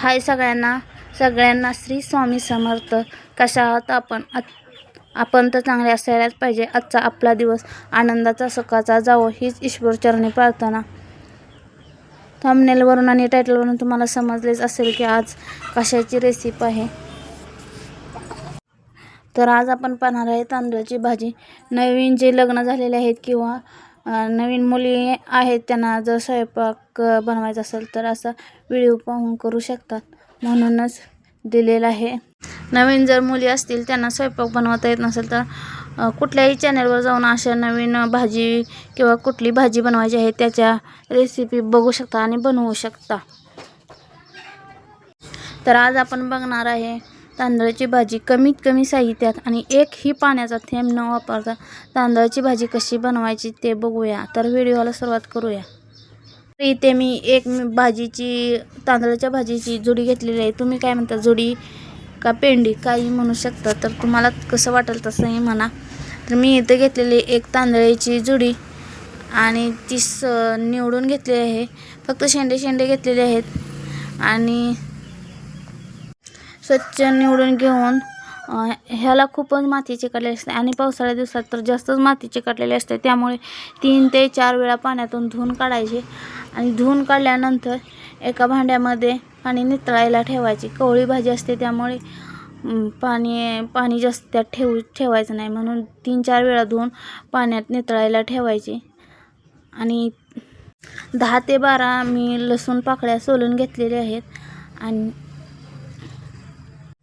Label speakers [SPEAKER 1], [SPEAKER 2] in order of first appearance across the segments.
[SPEAKER 1] हाय सगळ्यांना. सगळ्यांना श्री स्वामी समर्थ. कशा आहात आपण आपण तर चांगले असायलाच पाहिजे. आजचा आपला दिवस आनंदाचा सकाळचा जावो हीच ईश्वरचरणी प्रार्थना. थंबनेलवरून आणि टायटलवरून तुम्हाला समजलेच असेल की आज कशाची रेसिपी आहे. तर आज आपण पाहणार आहे तांदळाची भाजी. नवीन जे लग्न झालेले आहेत किंवा नवीन मुली आहेत त्यांना जर स्वयंपाक बनवायचा असेल तर असा व्हिडिओ पाहून करू शकतात म्हणूनच दिलेला आहे. नवीन जर मुली असतील त्यांना स्वयंपाक बनवता येत नसेल तर कुठल्याही चॅनलवर जाऊन अशा नवीन भाजी किंवा कुठली भाजी बनवायची आहे त्याच्या रेसिपी बघू शकता आणि बनवू शकता. तर आज आपण बघणार आहे तांदळाची भाजी कमीत कमी साहित्यात आणि एक ही पाण्याचा थेंब न वापरता तांदळाची भाजी कशी बनवायची ते बघूया. तर व्हिडिओला सुरुवात करूया. तर इथे मी एक भाजीची तांदळाच्या भाजीची जुडी घेतलेली आहे. तुम्ही काय म्हणता जुडी का पेंडी? काही म्हणू शकता. तर तुम्हाला कसं वाटेल तसंही म्हणा. तर मी इथे घेतलेली एक तांदळाची जुडी आणि ती स निवडून घेतलेली आहे. फक्त शेंडे शेंडे घेतलेले आहेत. आणि स्वच्छ निवडून घेऊन ह्याला खूपच मातीचे काढलेले असते. आणि पावसाळ्या दिवसात तर जास्तच मातीचे काढलेले असते. त्यामुळे तीन ते चार वेळा पाण्यातून धुवून काढायचे. आणि धुवून काढल्यानंतर एका भांड्यामध्ये पाणी नितळायला ठेवायची. कवळी भाजी असते त्यामुळे पाणी पाणी जास्त त्यात ठेवू ठेवायचं नाही. म्हणून तीन चार वेळा धुवून पाण्यात नितळायला ठेवायचे. आणि दहा ते बारा मी लसूण पाकळ्या सोलून घेतलेल्या आहेत. आणि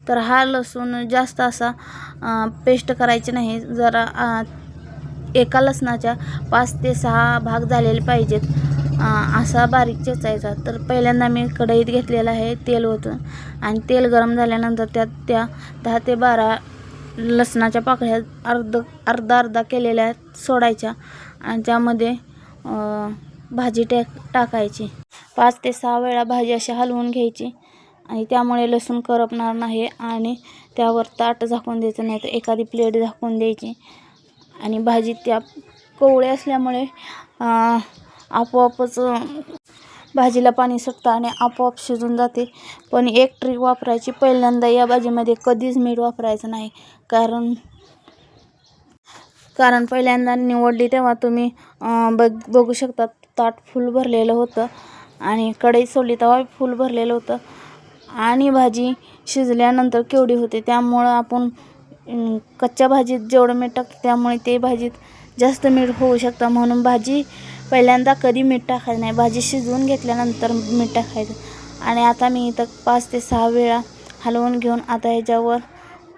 [SPEAKER 1] तर हा लसूण जास्त असा पेस्ट करायचे नाही. जरा एका लसणाच्या पाच ते सहा भाग झालेले पाहिजेत. असा बारीक चेचायचा. तर पहिल्यांदा मी कढईत घेतलेलं आहे तेल होतं आणि तेल गरम झाल्यानंतर त्यात त्या दहा ते बारा लसणाच्या पाकळ्या अर्ध अर्धा अर्धा केलेल्या सोडायच्या. आणि त्यामध्ये भाजी टाक टाकायची. पाच ते सहा वेळा भाजी अशी हलवून घ्यायची. आणि त्यामुळे लसूण करपणार नाही आणि त्यावर ताट झाकून द्यायचं नाही तर एखादी प्लेट झाकून द्यायची. आणि भाजी त्या कोवळी असल्यामुळे आपोआपच भाजीला पाणी सुटतं आणि आपोआप शिजून जाते. पण एक ट्रिक वापरायची पहिल्यांदा या भाजीमध्ये कधीच मीठ वापरायचं नाही. कारण कारण पहिल्यांदा निवडली तेव्हा तुम्ही अं, बघ बघू शकता ताट फुल भरलेलं होतं. आणि कढई सोडली तेव्हा फुल भरलेलं होतं. आणि भाजी शिजल्यानंतर केवढी होते त्यामुळं आपण कच्च्या भाजीत जेवढं मीठ टाकतो त्यामुळे ते भाजीत जास्त मीठ होऊ शकतं. म्हणून भाजी पहिल्यांदा कधी मीठ टाकायचं नाही. भाजी शिजवून घेतल्यानंतर मीठ टाकायचं. आणि आता मी इथं पाच ते सहा वेळा हलवून घेऊन आता ह्याच्यावर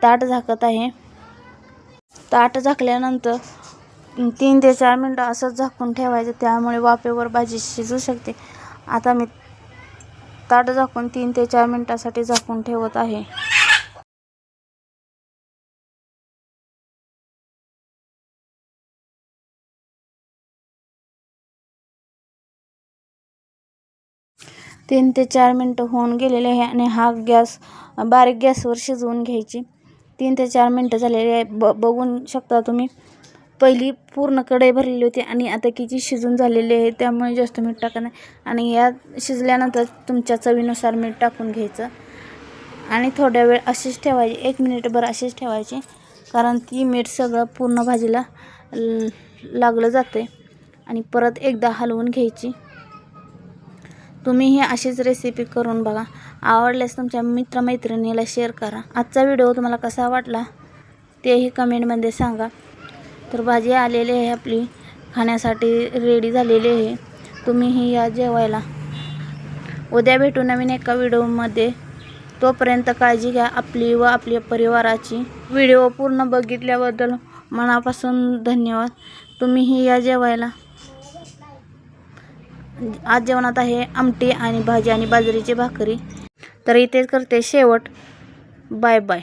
[SPEAKER 1] ताट झाकत आहे. ताट झाकल्यानंतर तीन ते चार मिनटं असंच झाकून ठेवायचं त्यामुळे वाफेवर भाजी शिजू शकते. आता मी ताट झाकून तीन ते चार मिनटासाठी झाकून ठेवत आहे. तीन ते चार मिनटं होऊन गेलेले आहे आणि हा गॅस बारीक गॅसवर शिजवून घ्यायची. तीन ते चार मिनटं झालेले आहे. ब बघून शकता तुम्ही. पहिली पूर्ण कढई भरलेली होती आणि आता किती शिजून झालेली आहे त्यामुळे जास्त मीठ टाकत नाही. आणि या शिजल्यानंतर तुमच्या चवीनुसार मीठ टाकून घ्यायचं. आणि थोड्या वेळ अशीच ठेवायची. एक मिनिटभर अशीच ठेवायची. कारण ती मीठ सगळं पूर्ण भाजीला ल- लागलं जाते आणि परत एकदा हलवून घ्यायची. तुम्ही ही अशीच रेसिपी करून बघा. आवडल्यास तुमच्या मित्रमैत्रिणीला शेअर करा. आजचा व्हिडिओ तुम्हाला कसा वाटला तेही कमेंटमध्ये सांगा. तर भाजी आलेली आहे आपली. खाण्यासाठी रेडी झालेली आहे. तुम्हीही या जेवायला. उद्या भेटू नवीन एका व्हिडिओमध्ये तोपर्यंत काळजी घ्या आपली व आपल्या परिवाराची. व्हिडिओ पूर्ण बघितल्याबद्दल मनापासून धन्यवाद. तुम्हीही या जेवायला. आज जेवणात आहे आमटी आणि भाजी आणि बाजरीची भाकरी. तर इथेच करते शेवट. Bye bye